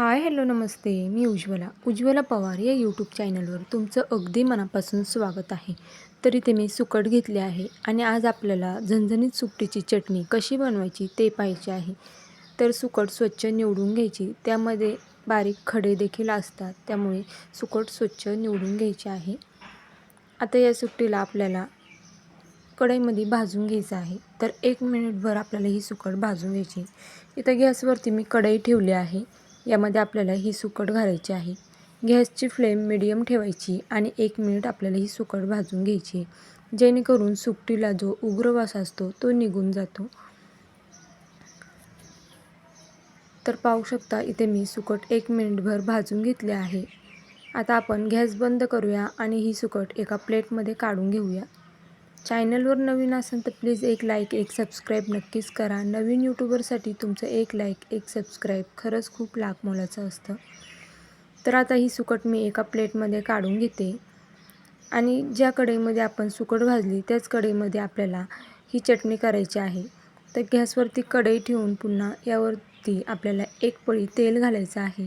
हाय hello नमस्ते. मी उज्ज्वला. उज्ज्वला पवार या यूट्यूब चॅनलवर तुमचं अगदी मनापासून स्वागत आहे. तर इथे मी सुकट घेतले आहे आणि आज आपल्याला झणझणीत सुकटीची चटणी कशी बनवायची ते पाहायचे आहे. तर सुकट स्वच्छ निवडून घ्यायची. त्यामध्ये बारीक खडे देखील असतात. त्यामुळे सुकट स्वच्छ निवडून घ्यायचे आहे. आता या सुकटीला आपल्याला कढईमध्ये भाजून घ्यायचं आहे. तर एक मिनिटभर आपल्याला ही सुकट भाजून घ्यायची. इथं गॅसवरती मी कढई ठेवली आहे. यामध्ये आपल्याला ही सुकट घालायची आहे. गॅसची फ्लेम मिडियम ठेवायची आणि एक मिनिट आपल्याला ही सुकट भाजून घ्यायची जेणेकरून सुकटीला जो उग्र वास असतो तो निघून जातो. तर पाहू शकता इथे मी सुकट एक मिनिटभर भाजून घेतले आहे. आता आपण गॅस बंद करूया आणि ही सुकट एका प्लेटमध्ये काढून घेऊया. चॅनलवर नवीन असेल तर प्लीज एक लाईक एक सबस्क्राईब नक्कीच करा. नवीन यूट्यूबरसाठी तुमचं एक लाईक एक सबस्क्राईब खरंच खूप लाख मोलाचं असतं. तर आता ही सुकट मी एका प्लेटमध्ये काढून घेते. आणि ज्या कढईमध्ये आपण सुकट भाजली त्याच कढईमध्ये आपल्याला ही चटणी करायची आहे. तर गॅसवरती कढई ठेवून पुन्हा यावरती आपल्याला एक पळी तेल घालायचं आहे.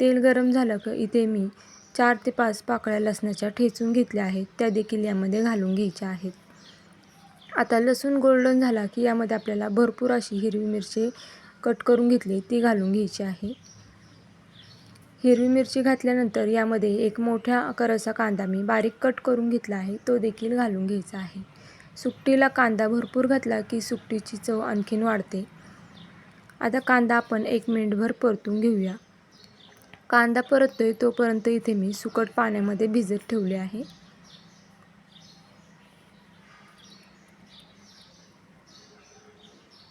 तेल गरम झालं का इथे मी चार ते पाच पाकळ्या लसणाच्या ठेचून घेतल्या आहेत. त्या देखील यामध्ये घालून घ्यायच्या आहेत. आता लसूण गोल्डन झाला की यामध्ये आपल्याला भरपूर अशी हिरवी मिरची कट करून घेतली ती घालून घ्यायची आहे. हिरवी मिरची घातल्यानंतर यामध्ये एक मोठ्या आकाराचा कांदा मी बारीक कट करून घेतला आहे. तो देखील घालून घ्यायचा आहे. सुकटीला कांदा भरपूर घातला की सुकटीची चव आणखीन वाढते. आता कांदा आपण एक मिनिटभर परतून घेऊया. कांदा परततोय तोपर्यंत इथे मी सुकट पाण्यामध्ये भिजत ठेवले आहे.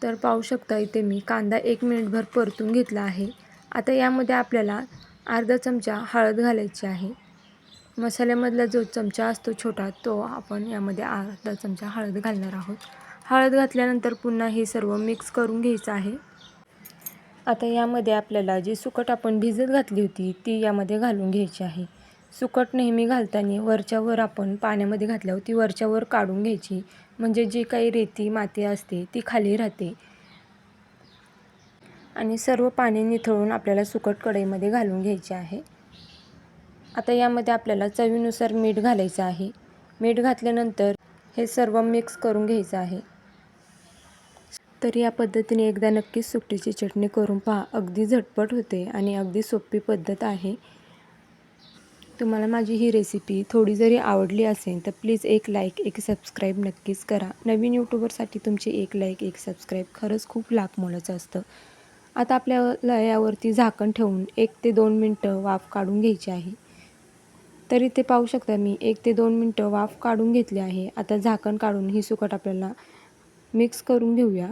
तर पाहू शकता इथे मी कांदा एक मिनिटभर परतून घेतला आहे. आता यामध्ये आपल्याला अर्धा चमचा हळद घालायची आहे. मसाल्यामधला जो चमचा असतो छोटा तो आपण यामध्ये अर्धा चमचा हळद घालणार आहोत. हळद घातल्यानंतर पुन्हा हे सर्व मिक्स करून घ्यायचं आहे. आता यामध्ये आपल्याला जी सुकट आपण भिजत घातली होती ती यामध्ये घालून घ्यायची आहे. सुकट नेहमी घालताना वरच्यावर आपण पाण्यामध्ये घातल्यावर ती वरच्यावर काढून घ्यायची. म्हणजे जी काही रेती माती असते ती खाली राहते. आणि सर्व पाणी निथळून आपल्याला सुकट कढईमध्ये घालून घ्यायचे आहे. आता यामध्ये आपल्याला चवीनुसार मीठ घालायचं आहे. मीठ घातल्यानंतर हे सर्व मिक्स करून घ्यायचं आहे. तर या पद्धतीने एकदा नक्कीच सुकटीची चटणी करून पहा. अगदी झटपट होते आणि अगदी सोपी पद्धत आहे. तुम्हाला माझी ही रेसिपी थोडी जरी आवडली असेल तर प्लीज एक लाईक एक सबस्क्राईब नक्कीच करा. नवीन यूट्यूबरसाठी तुमची एक लाईक एक सबस्क्राईब खरंच खूप लाख मोलाचं असतं. आता आपल्याला यावरती झाकण ठेवून एक ते दोन मिनटं वाफ काढून घ्यायची आहे. तर इथे पाहू शकता मी एक ते दोन मिनटं वाफ काढून घेतली आहे. आता झाकण काढून ही सुकट आपल्याला मिक्स करून घेऊया.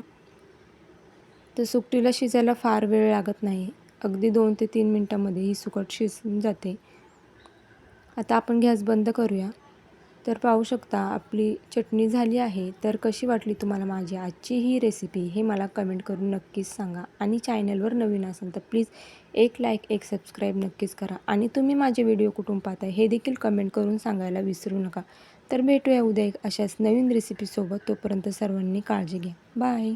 तर सुकटीला शिजायला फार वेळ लागत नाही. अगदी दोन ते तीन मिनटामध्ये ही सुकट शिजून जाते. आता आपण गॅस बंद करूया. तर पाहू शकता आपली चटणी झाली आहे. तर कशी वाटली तुम्हाला माझी आजची ही रेसिपी हे मला कमेंट करून नक्कीच सांगा. आणि चॅनलवर नवीन असेल तर प्लीज एक लाईक एक सबस्क्राईब नक्कीच करा. आणि तुम्ही माझे व्हिडिओ कुठून पाहता हे देखील कमेंट करून सांगायला विसरू नका. तर भेटूया उद्या एक अशाच नवीन रेसिपीसोबत तोपर्यंत सर्वांनी काळजी घ्या. बाय